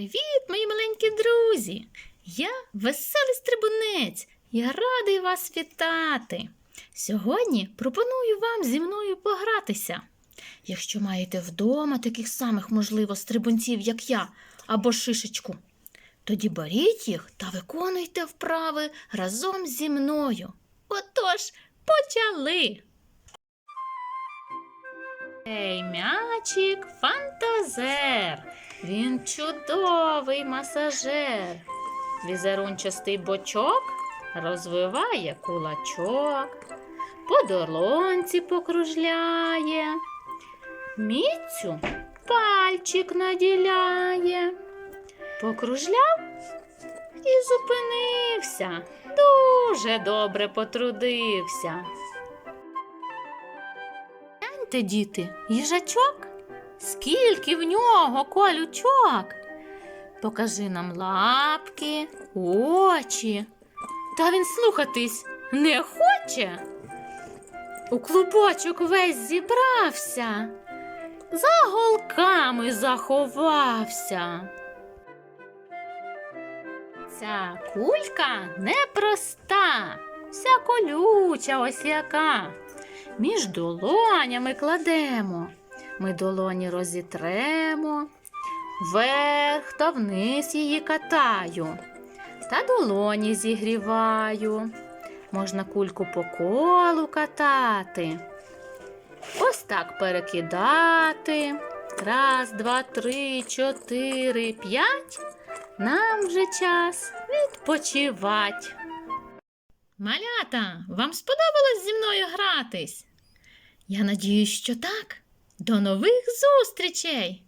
Привіт, мої маленькі друзі! Я веселий стрибунець. Я радий вас вітати. Сьогодні пропоную вам зі мною погратися. Якщо маєте вдома таких самих, можливо, стрибунців, як я, або шишечку, тоді беріть їх та виконуйте вправи разом зі мною. Отож, почали! Ей, м'ячик, фантазер. Він чудовий масажер. Візерунчастий бочок розвиває кулачок, по долонці покружляє, міцю пальчик наділяє. Покружляв і зупинився. Дуже добре потрудився. Гляньте, діти, їжачок, скільки в нього колючок. Покажи нам лапки, очі. Та він слухатись не хоче. У клубочок весь зібрався, за голками заховався. Ця кулька непроста, вся колюча ось яка. Між долонями кладемо, ми долоні розітремо, вверх та вниз її катаю, та долоні зігріваю. Можна кульку по колу катати. Ось так перекидати. Раз, два, три, чотири, п'ять. Нам вже час відпочивать. Малята, вам сподобалось зі мною гратись? Я надіюсь, що так. До нових зустрічей!